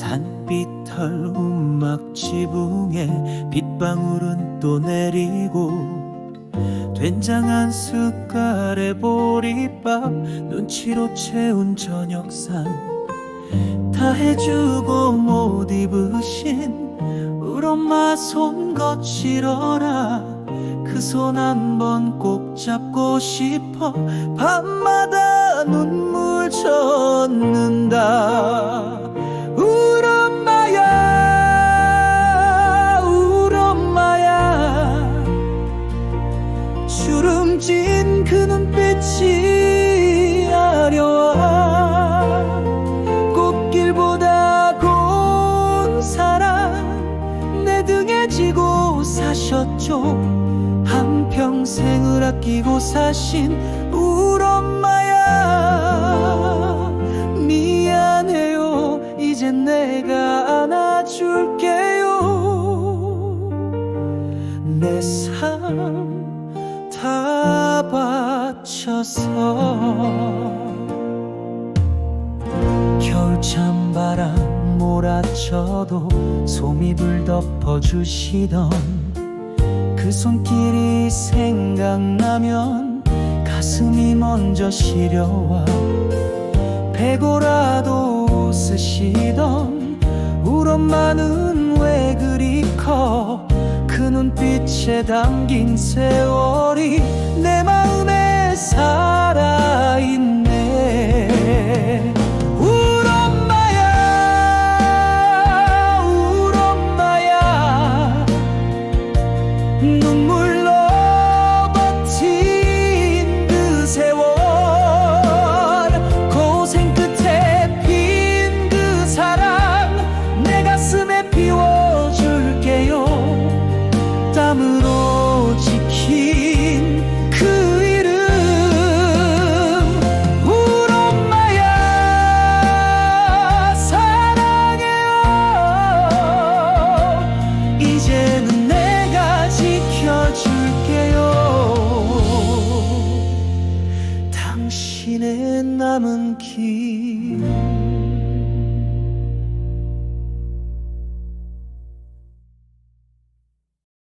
햇빛털 움막 지붕에 빗방울은 또 내리고 된장 한 숟갈에 보리밥 눈치로 채운 저녁상 다 해주고 못 입으신 우리 엄마 손 거칠어라 그 손 한 번 꼭 잡고 싶어 밤마다 눈물 젖는다 눈빛이 아려와 꽃길보다 고운 사랑 내 등에 지고 사셨죠. 한평생을 아끼고 사신 우리 엄마야. 미안해요. 이제 내가 안아줄게요. 내 삶 다 바쳐서 겨울찬 바람 몰아쳐도 솜이 불 덮어주시던 그 손길이 생각나면 가슴이 먼저 시려와 배고라도 쓰시던 우리 엄마는 왜 그리 커? 그 눈빛에 담긴 세월 당신의 남은 길.